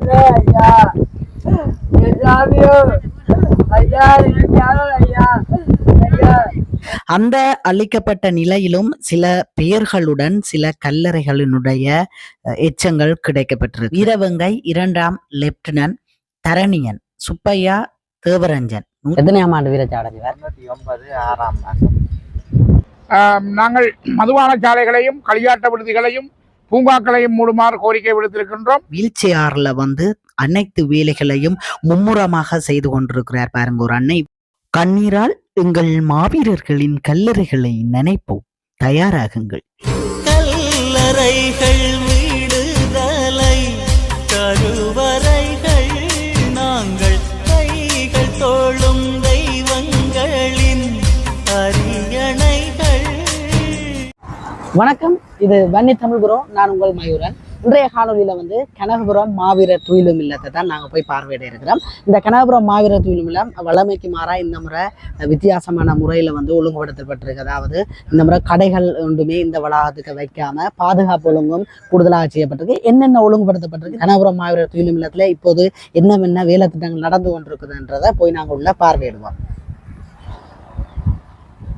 ஐயா அந்த அளிக்கப்பட்ட நிலையிலும் சில பெயர்களுடன் சில கல்லறைகளினுடைய எச்சங்கள் கிடைக்கப்பட்டிருக்கு. வீரவங்கை இரண்டாம் லெப்டினன்ட் தரணியன் சுப்பையா தேவரஞ்சன். எத்தனையாம் ஆண்டு ஒன்பது ஆறாம் நாங்கள் மதுபான சாலைகளையும் களியாட்ட விடுதிகளையும் பூங்காக்களையும் மூடுமாறு கோரிக்கை விடுத்திருக்கின்றோம். வீல் சேர்ல வந்து அனைத்து வேலைகளையும் மும்முரமாக செய்து கொண்டிருக்கிறார் பாருங்க ஒரு அன்னை. கண்ணீரால் எங்கள் மாவீரர்களின் கல்லறைகளை நினைப்போம். தயாராகுங்கள். கல்லறைகள் வணக்கம். இது வன்னி தமிழ்புரம் நான் உங்கள் மயூரன். இன்றைய காணொலியில் வந்து கனகபுரம் மாவீரர் துயிலும் இல்லத்தை தான் நாங்கள் போய் பார்வையிட இருக்கிறோம். இந்த கனகபுரம் மாவீரர் துயிலும் இல்லம் வளமைக்கு மாறா இந்த முறை வித்தியாசமான முறையில் வந்து ஒழுங்குபடுத்தப்பட்டிருக்கு அதாவது இந்த முறை கடைகள் ஒன்றுமே இந்த வளாகத்துக்கு வைக்காம பாதுகாப்பு ஒழுங்கும் கூடுதலாக செய்யப்பட்டிருக்கு. என்னென்ன ஒழுங்குபடுத்தப்பட்டிருக்கு? கனகபுரம் மாவீரர் துயிலும் இல்லத்தில் இப்போது என்னென்ன வேலை திட்டங்கள் நடந்து கொண்டிருக்குதுன்றதை போய் நாங்கள் உள்ள பார்வையிடுவோம்.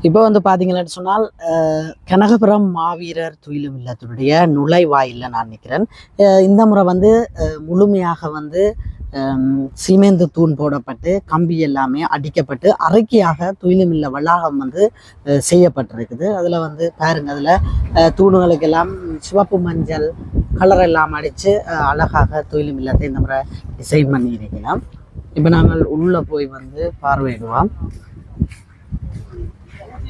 இப்போ வந்து பார்த்தீங்கன்னு சொன்னால் கனகபுரம் மாவீரர் துயிலும் இல்லத்தினுடைய நுழைவாயில்ல நான் நிற்கிறேன் இந்த முறை வந்து முழுமையாக வந்து சிமெந்து தூண் போடப்பட்டு கம்பி எல்லாமே அடிக்கப்பட்டு அரைக்கியாக துயிலும் வளாகம் வந்து செய்யப்பட்டிருக்குது. அதில் வந்து பாருங்க அதில் தூணுகளுக்கெல்லாம் சிவப்பு மஞ்சள் கலர் எல்லாம் அடித்து அழகாக துயிலும் இல்லத்தை இந்த முறை டிசைன் பண்ணியிருக்கலாம். இப்போ நாங்கள் உள்ளே போய் வந்து பார்வையிடுவோம் நாளைக்கு ஒரு நாள், நாளைக்கு ஒரு வாழ் நாள். சாமி.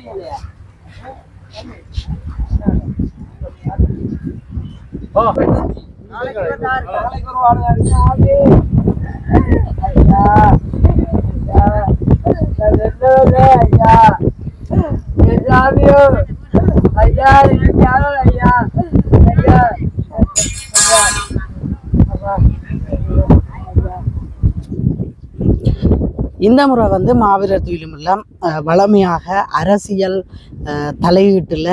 ஐயா ஐயா ஐயா ஐயா. இந்த முறை வந்து மாவீரர் துயிலுமில்லம் வளமையாக அரசியல் தலையீட்டில்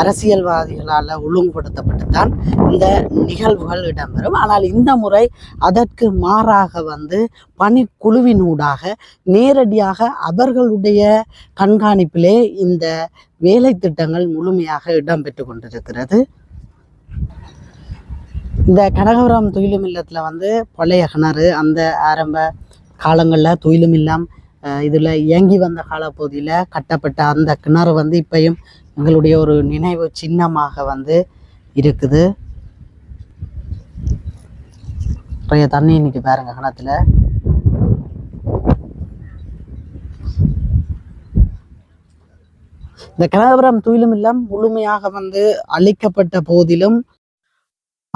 அரசியல்வாதிகளால் ஒழுங்குபடுத்தப்பட்டு தான் இந்த நிகழ்வுகள் இடம்பெறும். ஆனால் இந்த முறை அதற்கு மாறாக வந்து பணிக்குழுவினூடாக நேரடியாக அவர்களுடைய கண்காணிப்பிலே இந்த வேலை திட்டங்கள் முழுமையாக இடம்பெற்று கொண்டிருக்கிறது. இந்த கனகபுரம் துயிலுமில்லத்தில் வந்து பழைய கிணறு அந்த ஆரம்ப காலங்களில் துயிலும் இல்லம் இதில் இயங்கி வந்த காலப்பகுதியில் கட்டப்பட்ட அந்த கிணறு வந்து இப்பையும் எங்களுடைய ஒரு நினைவு சின்னமாக வந்து இருக்குது. நிறைய தண்ணி இன்னைக்கு பாருங்க கிணத்துல. இந்த கனகபுரம் துயிலும் இல்லம் முழுமையாக வந்து அழிக்கப்பட்ட போதிலும்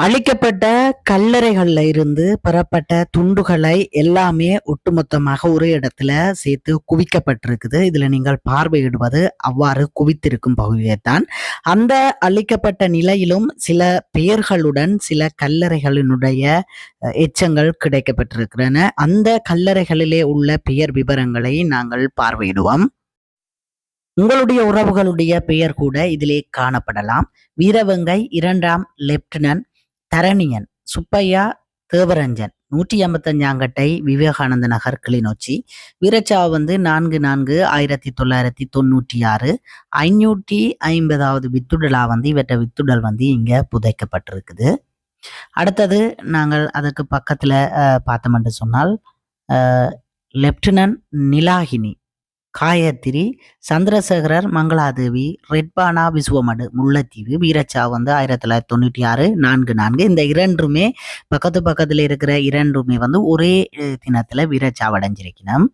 அழிக்கப்பட்ட கல்லறைகள்ல இருந்து பெறப்பட்ட துண்டுகளை எல்லாமே ஒட்டுமொத்தமாக ஒரு இடத்துல சேர்த்து குவிக்கப்பட்டிருக்குது. இதுல நீங்கள் பார்வையிடுவது அவ்வாறு குவித்திருக்கும் பகுதியைத்தான். அந்த அழிக்கப்பட்ட நிலையிலும் சில பெயர்களுடன் சில கல்லறைகளினுடைய எச்சங்கள் கிடைக்கப்பட்டிருக்கிறன அந்த கல்லறைகளிலே உள்ள பெயர் விவரங்களை நாங்கள் பார்வையிடுவோம். உங்களுடைய உறவுகளுடைய பெயர் கூட இதிலே காணப்படலாம். வீரவங்கை இரண்டாம் லெப்டினன்ட் தரணியன் சுப்பையா தேவரஞ்சன் நூற்றி ஐம்பத்தஞ்சாங்கட்டை விவேகானந்த நகர் கிளிநொச்சி. வீரச்சா வந்து நான்கு நான்கு ஆயிரத்தி தொள்ளாயிரத்தி தொண்ணூற்றி ஆறு. ஐநூற்றி ஐம்பதாவது வித்துடலா வந்து இவற்றை வித்துடல் வந்து இங்கே புதைக்கப்பட்டிருக்குது. அடுத்தது நாங்கள் அதுக்கு பக்கத்தில் பார்த்தோம் என்று சொன்னால் லெப்டினன்ட் நிலாகினி. காயத்ரி சந்திரசேகரர் மங்களாதேவி ரெட்பானா விசுவமடு முல்லைத்தீவு வீரச்சா வந்து ஆயிரத்தி தொள்ளாயிரத்தி தொண்ணூற்றி ஆறு நான்கு நான்கு. இந்த இரண்டுமே பக்கத்து பக்கத்துல இருக்கிற இரண்டுமே வந்து ஒரே தினத்தில் தினத்துல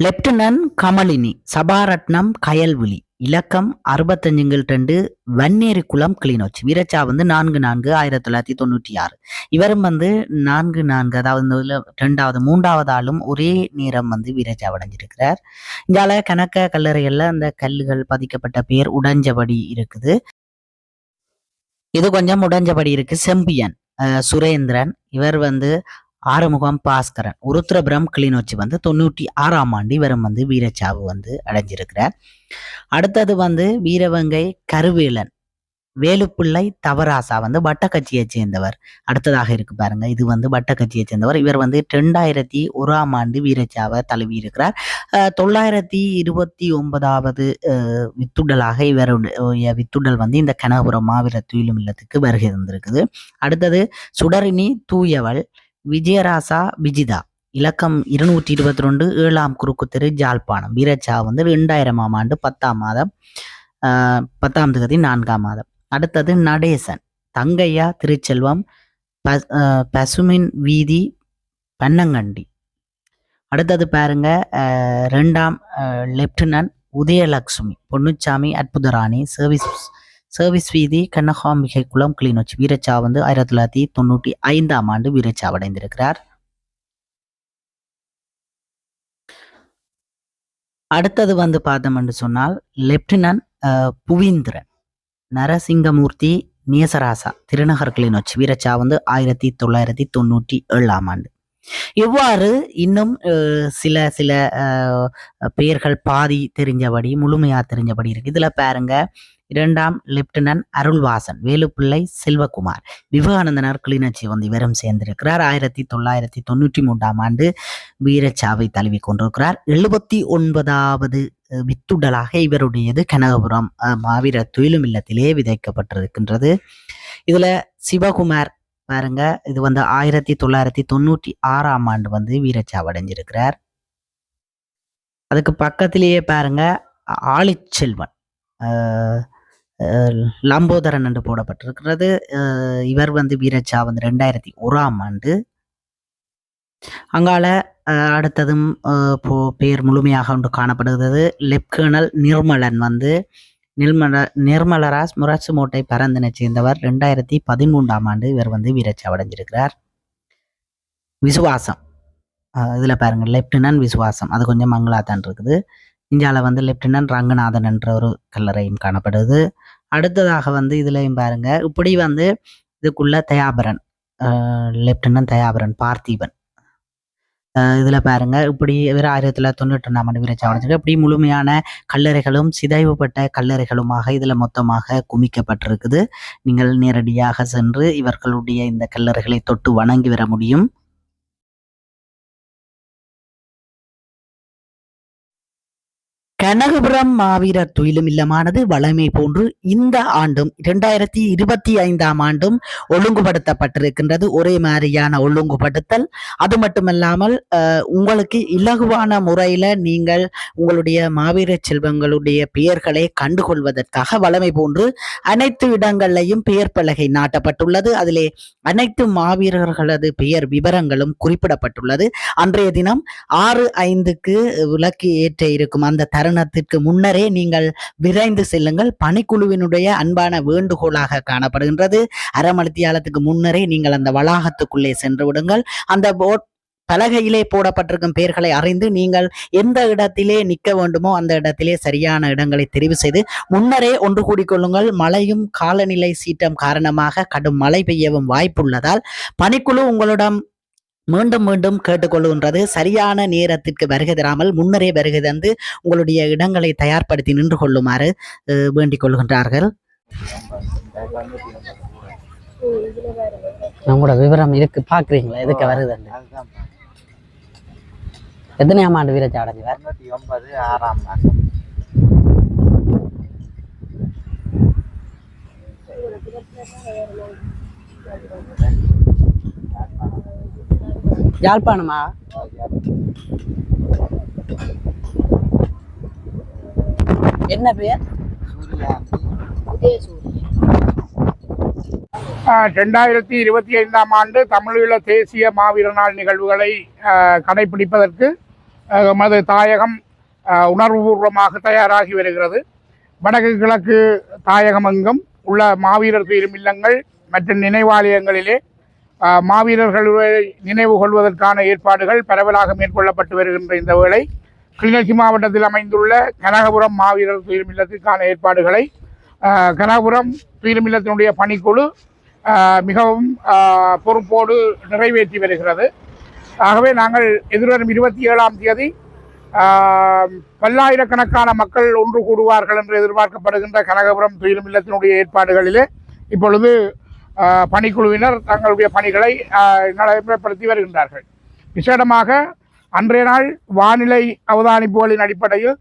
லெப்டினன்ட் கமலினி சபாரட்னம் கயல்விழி. இலக்கம் அறுபத்தஞ்சுங்கள் ரெண்டு வன்னேரி குளம் கிளிநொச்சி. வீரச்சா வந்து நான்கு நான்கு ஆயிரத்தி தொள்ளாயிரத்தி தொண்ணூற்றி ஆறு. இவரும் வந்து நான்கு நான்கு அதாவது இந்த ரெண்டாவது மூன்றாவது ஆளும் ஒரே நேரம் வந்து வீரச்சா அடைஞ்சிருக்கிறார் இதால கணக்க கல்லறைகளில் அந்த கல்லுகள் பதிக்கப்பட்ட பேர் உடைஞ்சபடி இருக்குது. இது கொஞ்சம் உடைஞ்சபடி இருக்கு. செம்பியன் சுரேந்திரன். இவர் வந்து ஆறுமுகம் பாஸ்கரன். உருத்திரபுரம் கிளிநொச்சி வந்து தொண்ணூற்றி ஆறாம் ஆண்டு இவரும் வந்து வீரச்சாவு வந்து அடைஞ்சிருக்கிறார். அடுத்தது வந்து வீரவங்கை கருவேலன். வேலுப்பிள்ளை தவராசா வந்து வட்டக்கட்சியை சேர்ந்தவர். அடுத்ததாக இருக்கு பாருங்க இது வந்து வட்டக்கட்சியை சேர்ந்தவர். இவர் வந்து ரெண்டாயிரத்தி ஒராம் ஆண்டு வீரச்சாவை தழுவி இருக்கிறார் தொள்ளாயிரத்தி இருபத்தி ஒன்பதாவது வித்துடலாக இவருடைய வித்துடல் வந்து இந்த கனகபுரம் மாவீர துயிலும் இல்லத்துக்கு வருகை இருந்திருக்குது அடுத்தது சுடரினி தூயவள் விஜயராசா விஜிதா. இலக்கம் இருநூற்றி இருபத்தி ரெண்டு ஏழாம் குறுக்கு தெரு ஜாழ்ப்பாணம். வீரச்சா வந்து ரெண்டாயிரமாம் ஆண்டு பத்தாம் மாதம் ஆஹ், பத்தாம் தேதி நான்காம் மாதம். அடுத்தது நடேசன். தங்கையா திருச்செல்வம் பஸ்- ஆஹ், பசுமின் வீதி பன்னங்கண்டி. அடுத்தது பாருங்க ரெண்டாம் lieutenant Udayalakshmi Ponnusamy Arputharani service service வீதி கண்ணகாம்பிகை குளம் கிளிநொச்சி வீரச்சா வந்து ஆயிரத்தி தொள்ளாயிரத்தி தொண்ணூற்றி ஐந்தாம் ஆண்டு வீரச்சாவடைந்திருக்கிறார். அடுத்தது வந்து பார்த்தோம்னு சொன்னால் லெப்டினன்ட் புவீந்திரன் நரசிங்கமூர்த்தி நியசராசா திருநகர் கிளிநொச்சி வீரச்சா வந்து ஆயிரத்தி தொள்ளாயிரத்தி தொண்ணூற்றி ஏழாம் ஆண்டு. இவ்வாறு இன்னும் சில சில அஹ், பெயர்கள் பாதி தெரிஞ்சபடி முழுமையா தெரிஞ்சபடி இருக்கு. இதுல பாருங்க இரண்டாம் லெப்டினன்ட் அருள்வாசன் வேலுப்பிள்ளை செல்வகுமார். விவேகானந்தனர் கிளிநொச்சி வந்து இவரும் சேர்ந்திருக்கிறார். ஆயிரத்தி தொள்ளாயிரத்தி தொண்ணூற்றி மூன்றாம் ஆண்டு வீரச்சாவை தழுவி கொண்டிருக்கிறார். எழுபத்தி ஒன்பதாவது வித்துடலாக இவருடையது கனகபுரம் மாவீரர் மாவீர துயிலும் இல்லத்திலே விதைக்கப்பட்டிருக்கின்றது. இதுல சிவகுமார் பாருங்க இது வந்து ஆயிரத்தி தொள்ளாயிரத்தி தொண்ணூற்றி ஆறாம் ஆண்டு வந்து வீரச்சாவடைஞ்சிருக்கிறார் அதுக்கு பக்கத்திலேயே பாருங்க ஆழிச்செல்வன் லம்போதரன் என்று போடப்பட்டிருக்கிறது. இவர் வந்து வீரச்சா வந்து ரெண்டாயிரத்தி ஓராம் ஆண்டு. அங்கால அடுத்ததும் போ பேர் முழுமையாக ஒன்று காணப்படுகிறது. லெப்கர்னல் நிர்மலன் வந்து நிர்மல நிர்மலராஸ் முராட்சிமோட்டை பரந்தினை சேர்ந்தவர். ரெண்டாயிரத்தி பதிமூன்றாம் ஆண்டு இவர் வந்து வீரச்சாவடைஞ்சிருக்கிறார். விசுவாசம். இதில் பாருங்கள் லெப்டினன்ட் விசுவாசம். அது கொஞ்சம் மங்களாத்தான் இருக்குது. இந்தியாவில் வந்து லெப்டினன்ட் ரங்கநாதன் என்ற ஒரு கல்லறையும் காணப்படுது. அடுத்ததாக வந்து இதுலையும் பாருங்க. இப்படி வந்து இதுக்குள்ள தயாபரன் லெப்டினன்ட் தயாபரன் பார்த்திபன். இதில் இதுல பாருங்க. இப்படி இவர் ஆயிரத்தி தொள்ளாயிரத்தி தொண்ணூற்றி ரெண்டாம் ஆண்டு வீரச்சாவடைஞ்சிருக்கு இப்படி முழுமையான கல்லறைகளும் சிதைவுபட்ட கல்லறைகளுமாக இதில் மொத்தமாக குமிக்கப்பட்டிருக்குது. நீங்கள் நேரடியாக சென்று இவர்களுடைய இந்த கல்லறைகளை தொட்டு வணங்கி வர முடியும். கனகபுரம் மாவீரர் துயிலும் இல்லமானது வளமை போன்று இந்த ஆண்டும் இரண்டாயிரத்தி இருபத்தி ஐந்தாம் ஆண்டும் ஒழுங்குபடுத்தப்பட்டிருக்கின்றது. ஒரே மாதிரியான ஒழுங்குபடுத்தல். அது மட்டுமல்லாமல் உங்களுக்கு இலகுவான முறையில நீங்கள் உங்களுடைய மாவீர செல்வங்களுடைய பெயர்களை கண்டுகொள்வதற்காக வளமை போன்று அனைத்து இடங்கள்லையும் பெயர் பலகை நாட்டப்பட்டுள்ளது. அதிலே அனைத்து மாவீரர்களது பெயர் விவரங்களும் குறிப்பிடப்பட்டுள்ளது. அன்றைய தினம் ஆறு ஐந்துக்கு விளக்கு ஏற்ற இருக்கும் அந்த தருணத்திற்கு முன்னரே நீங்கள் விரைந்து செல்லுங்கள். பணிக்குழுவினுடைய அன்பான வேண்டுகோளாக காணப்படுகின்றது. அறமளித்தியாலத்துக்கு முன்னரே நீங்கள் அந்த வளாகத்துக்குள்ளே சென்று விடுங்கள். அந்த போட் பலகையிலே போடப்பட்டிருக்கும் பெயர்களை அறிந்து நீங்கள் எந்த இடத்திலே நிற்க வேண்டுமோ அந்த இடத்திலே சரியான இடங்களை தெரிவு செய்து முன்னரே ஒன்று கூடிக்கொள்ளுங்கள் மழையும் காலநிலை சீற்றம் காரணமாக கடும் மழை பெய்யவும் வாய்ப்புள்ளதால் பணிக்குழு உங்களிடம் மீண்டும் மீண்டும் கேட்டுக்கொள்கின்றது சரியான நேரத்திற்கு வருகை தராமல் முன்னரே வருகை தந்து உங்களுடைய இடங்களை தயார்படுத்தி நின்று கொள்ளுமாறு வேண்டிக் கொள்கின்றார்கள். உங்களோட விவரம் இருக்கு. பாக்குறீங்களா எதுக்கு வருதுன்னு அதுதான் எத்தனையாம் ஆண்டு வீரச்சா அடைஞ்சவர் ஒன்பது ஆறாம் மாதம். யாழ்ப்பாணமா? என்ன பேர்? ரெண்டாயிரத்தி இருபத்தி ஐந்தாம் ஆண்டு தமிழீழ தேசிய மாவீர நாள் நிகழ்வுகளை கடைபிடிப்பதற்கு எமது தாயகம் உணர்வுபூர்வமாக தயாராகி வருகிறது. வடக்கு கிழக்கு தாயகம் எங்கும் உள்ள மாவீரர் துயிலும் இல்லங்கள் மற்றும் நினைவாலயங்களிலே மாவீரர்களை நினைவு கொள்வதற்கான ஏற்பாடுகள் பரவலாக மேற்கொள்ளப்பட்டு வருகின்ற இந்த வேளை. கிளிநொச்சி மாவட்டத்தில் அமைந்துள்ள கனகபுரம் மாவீரர் துயிலும் இல்லத்திற்கான ஏற்பாடுகளை கனகபுரம் துயிலும் இல்லத்தினுடைய பணிக்குழு மிகவும் பொறுப்போடு நிறைவேற்றி வருகிறது. ஆகவே நாங்கள் எதிர்வரும் இருபத்தி ஏழாம் தேதி பல்லாயிரக்கணக்கான மக்கள் ஒன்று கூடுவார்கள் என்று எதிர்பார்க்கப்படுகின்ற கனகபுரம் துயிலும் இல்லத்தினுடைய ஏற்பாடுகளிலே இப்பொழுது பணிக்குழுவினர் தங்களுடைய பணிகளை நடைமுறைப்படுத்தி வருகின்றார்கள். விசேடமாக அன்றைய நாள் வானிலை அவதானிப்புகளின் அடிப்படையில்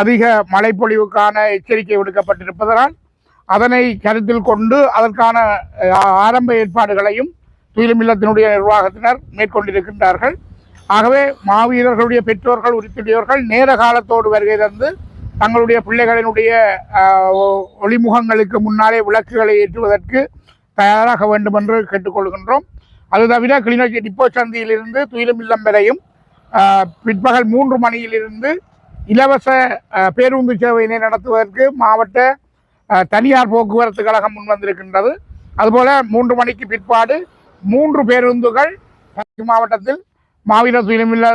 அதிக மழைப்பொழிவுக்கான எச்சரிக்கை விடுக்கப்பட்டிருப்பதனால் அதனை கருத்தில் கொண்டு அதற்கான ஆரம்ப ஏற்பாடுகளையும் துயிலும் இல்லத்தினுடைய நிர்வாகத்தினர் மேற்கொண்டிருக்கின்றார்கள். ஆகவே மாவீரர்களுடைய பெற்றோர்கள் உறுப்பினர்கள் நேர காலத்தோடு வருகை தந்து தங்களுடைய பிள்ளைகளினுடைய ஒளிமுகங்களுக்கு முன்னாலே விளக்குகளை ஏற்றுவதற்கு தயாராக வேண்டும் என்று கேட்டுக்கொள்கின்றோம். அது தவிர கிளிநொச்சி டிப்போ சந்தியிலிருந்து துயிலும் இல்லம் வரையும் பிற்பகல் மூன்று மணியிலிருந்து இலவச பேருந்து சேவையினை நடத்துவதற்கு மாவட்ட தனியார் போக்குவரத்து கழகம் முன்வந்திருக்கின்றது அதுபோல் மூன்று மணிக்கு பிற்பாடு மூன்று பேருந்துகள் மாவட்டத்தில் மாவீர துயிலுமில்ல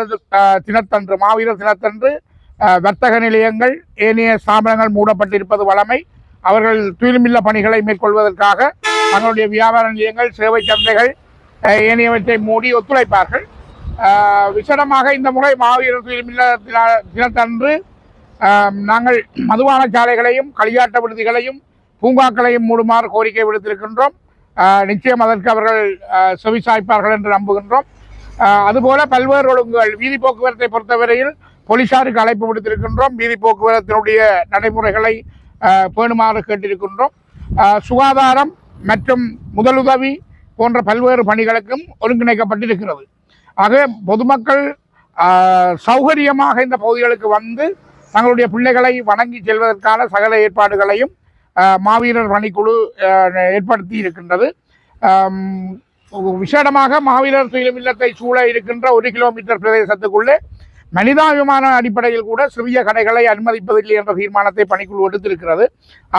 தினத்தன்று மாவீர தினத்தன்று வர்த்தக நிலையங்கள் ஏனைய ஸ்தாபனங்கள் மூடப்பட்டிருப்பது வழமை. அவர்கள் துயிலுமில்ல பணிகளை மேற்கொள்வதற்காக தங்களுடைய வியாபார நிலையங்கள் சேவை சந்தைகள் ஏனையவற்றை மூடி ஒத்துழைப்பார்கள். விசேடமாக இந்த முறை மாவீரர் தின- தினத்தன்று நாங்கள் மதுபான சாலைகளையும் களியாட்ட விடுதிகளையும் பூங்காக்களையும் மூடுமாறு கோரிக்கை விடுத்திருக்கின்றோம். நிச்சயம் அதற்கு அவர்கள் செவிசாய்ப்பார்கள் என்று நம்புகின்றோம். அதுபோல பல்வேறு ஒழுங்குகள் வீதி போக்குவரத்தை பொறுத்தவரையில் போலீசாருக்கு அழைப்பு விடுத்திருக்கின்றோம். வீதி போக்குவரத்தினுடைய நடைமுறைகளை பேணுமாறு கேட்டிருக்கின்றோம். சுகாதாரம் மற்றும் முதலுதவி போன்ற பல்வேறு பணிகளுக்கும் ஒருங்கிணைக்கப்பட்டிருக்கிறது. ஆக பொதுமக்கள் சௌகரியமாக இந்த பகுதிகளுக்கு வந்து தங்களுடைய பிள்ளைகளை வணங்கி செல்வதற்கான சகல ஏற்பாடுகளையும் மாவீரர் பணிக்குழு ஏற்படுத்தி இருக்கின்றது. விசேடமாக மாவீரர் துயிலும் இல்லத்தை சூழ இருக்கின்ற ஒரு கிலோமீட்டர் பிரதேசத்துக்குள்ளே மனிதாபிமான அடிப்படையில் கூட சிறிய கடைகளை அனுமதிப்பதில்லை என்ற தீர்மானத்தை பணிக்குழு எடுத்திருக்கிறது.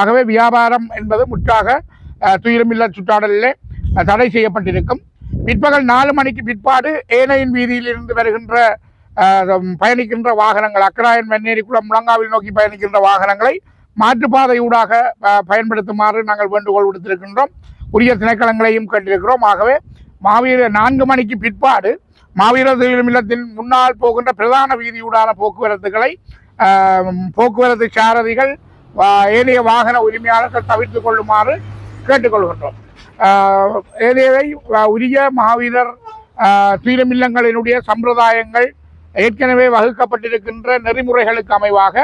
ஆகவே வியாபாரம் என்பது முற்றாக ஆஹ், சுற்றாடலில் சுற்றாடலிலே தடை செய்யப்பட்டிருக்கும். பிற்பகல் நாலு மணிக்கு பிற்பாடு ஏனையின் வீதியிலிருந்து வருகின்ற பயணிக்கின்ற வாகனங்கள் அக்கராயன் வெண்ணேரிக்குளம் முழங்காவில் நோக்கி பயணிக்கின்ற வாகனங்களை மாற்றுப்பாதையூடாக பயன்படுத்துமாறு நாங்கள் வேண்டுகோள் விடுத்திருக்கின்றோம். உரிய திணைக்களங்களையும் கேட்டிருக்கிறோம். ஆகவே மாவீர நான்கு மணிக்கு பிற்பாடு மாவீரர் இல்லத்தின் முன்னால் போகின்ற பிரதான வீதியூடான போக்குவரத்துகளை போக்குவரத்து சாரதிகள் ஏனைய வாகன உரிமையாளர்கள் தவிர்த்து கொள்ளுமாறு கேட்டுக்கொள்கின்றோம். ஏதேவை உரிய மாவீரர் ஆஹ், சம்பிரதாயங்கள் ஏற்கனவே வகுக்கப்பட்டிருக்கின்ற நெறிமுறைகளுக்கு அமைவாக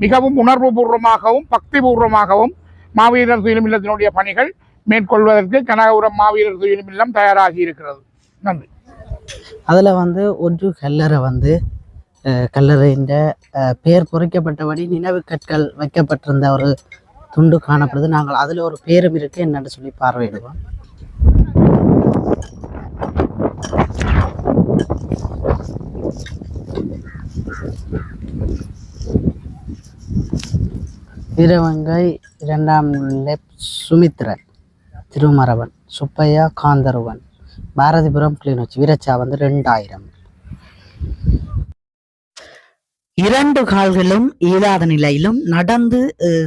மிகவும் உணர்வுபூர்வமாகவும் பக்திபூர்வமாகவும் மாவீரர் துயிலுமில்லத்தினுடைய பணிகள் மேற்கொள்வதற்கு கனகபுரம் மாவீரர் துயிலுமில்லம் தயாராகி இருக்கிறது நன்றி. அதில் வந்து ஒன்று கல்லறை வந்து கல்லறைன்ற பெயர் குறைக்கப்பட்டபடி நினைவு கற்கள் வைக்கப்பட்டிருந்த ஒரு துண்டு காணப்படுது. நாங்கள் அதில் ஒரு பேரும் இருக்கு. என்னன்னு சொல்லி பார்வையிடுவோம். வீரவங்கை இரண்டாம் லெப் சுமித்ரன் திருமரவன் சுப்பையா காந்தருவன் பாரதிபுரம் கிளிநொச்சி வீரச்சா வந்து ரெண்டாயிரம். இரண்டு கால்களும் இயலாத நிலையிலும் நடந்து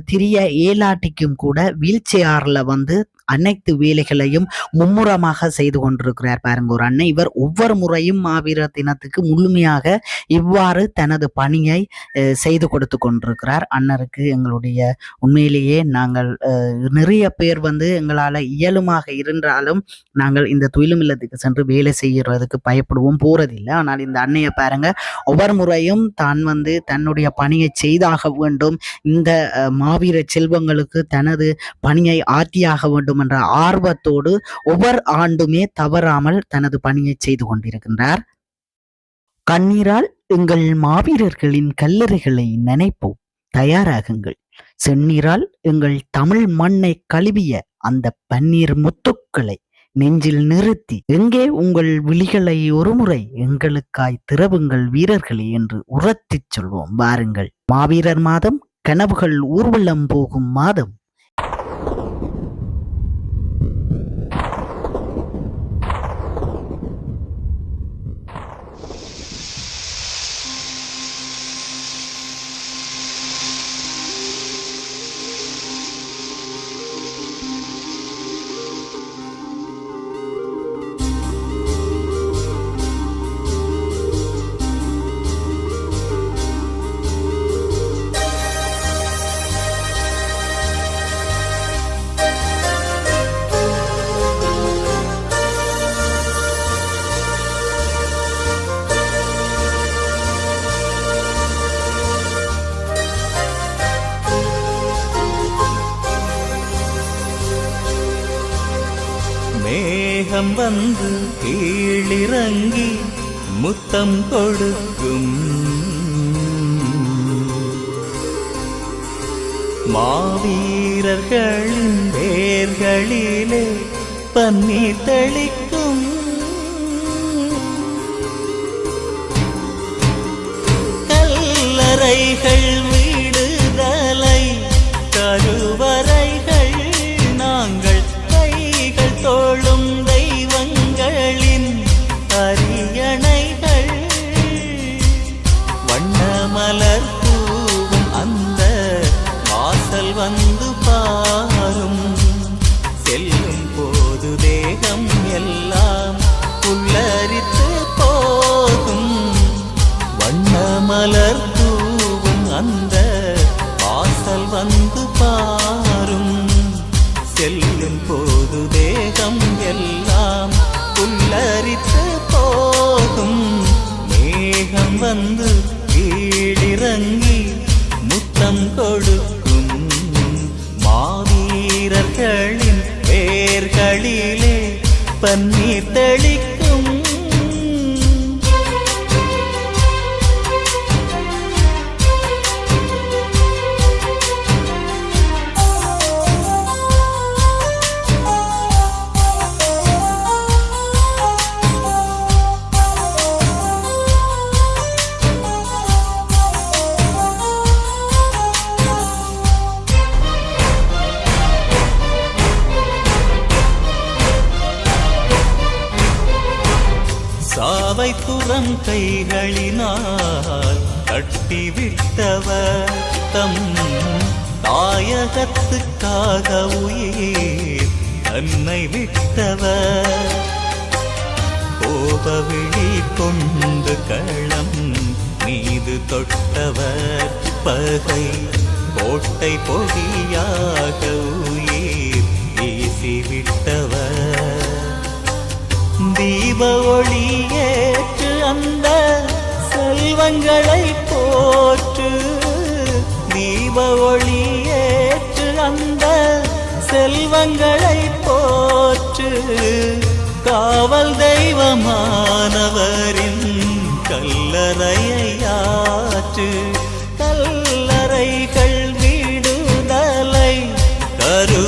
திரிய ஏலாட்டிக்கும் கூட வீல் சேர்ல வந்து அனைத்து வேலைகளையும் மும்முரமாக செய்து கொண்டிருக்கிறார் பாருங்க. ஒரு அண்ணன் இவர் ஒவ்வொரு முறையும் மாவீரர் தினத்துக்கு முழுமையாக இவ்வாறு தனது பணியை செய்து கொடுத்து கொண்டிருக்கிறார். அண்ணருக்கு எங்களுடைய உண்மையிலேயே நாங்கள் நிறைய பேர் வந்து எங்களால் இயலுமாக இருந்தாலும் நாங்கள் இந்த துயிலும் இல்லத்துக்கு சென்று வேலை செய்கிறதுக்கு பயப்படுவோம் போறதில்லை. ஆனால் இந்த அன்னையை பாருங்க ஒவ்வொரு முறையும் தான் வந்து தன்னுடைய பணியை செய்தாக வேண்டும். இந்த மாவீர செல்வங்களுக்கு தனது பணியை ஆற்றியாக வேண்டும் என்ற ஆர்வத்தோடு ஒவ்வொரு ஆண்டுமே தவறாமல் தனது பணியை செய்து கொண்டிருக்கின்றார். கண்ணீரால் எங்கள் மாவீரர்களின் கல்லறைகளை நினைப்போம். தயாராகுங்கள். செந்நீரால் எங்கள் தமிழ் மண்ணை கழுவிய அந்த பன்னீர் முத்துக்களை நெஞ்சில் நிறுத்தி எங்கே உங்கள் விழிகளை ஒருமுறை எங்களுக்காய் திறவுங்கள் வீரர்களே என்று உரத்திச் சொல்வோம். வாருங்கள். மாவீரர் மாதம் கனவுகள் ஊர்வலம் போகும் மாதம் வந்து கீழிறங்கி முத்தம் கொடுக்கும். மாவீரர்களின் வேர்களிலே பன்னீர் தெளிக்கும். கல்லறைகள் மலர் தூவும் அந்த வாசல் வந்து பாரும். செல்லும் போது தேகம் எல்லாம் புல்லரித்து போகும். மேகம் வந்து கீழிறங்கி முத்தம் கொடுக்கும். மாவீரர்களின் வேர்களிலே பன்னீர் தெளி கைகளினால் கட்டிவிட்டவர் தம் தாயகத்துக்காக உயிர் தன்னை விட்டவர். கோபவிழி கொண்டு களம் மீது தொட்டவர். பகை கோட்டை பொடியாக உயிர் வீசிவிட்டவர். தீப ஒளியே அந்த செல்வங்களை போற்று தீப ஒளியேற்று அந்த செல்வங்களை போற்று. காவல் தெய்வமானவரின் கல்லறையாற்று கல்லறைகள் வீடுதலை கரு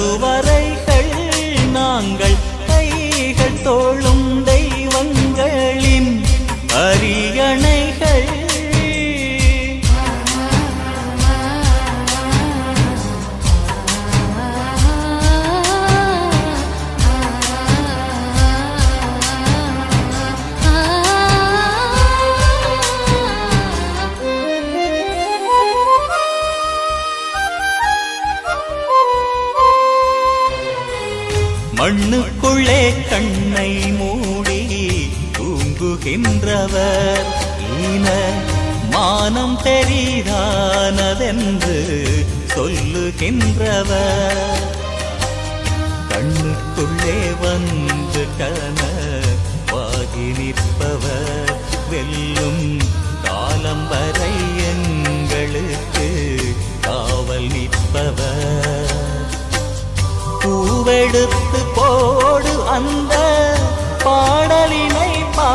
மண்ணுக்குள்ளே கண்ணை மூடி தூங்குகின்றவர். ஈன மானம் பெரிதானதென்று சொல்லுகின்றவர். கண்ணுக்குள்ளே வந்து கனவாகி நிற்பவர். வெல்லும் காலம் வரை எங்களுக்கு காவல் நிற்பவர். பூவெடுத்து போடு அந்த பாடலினை பா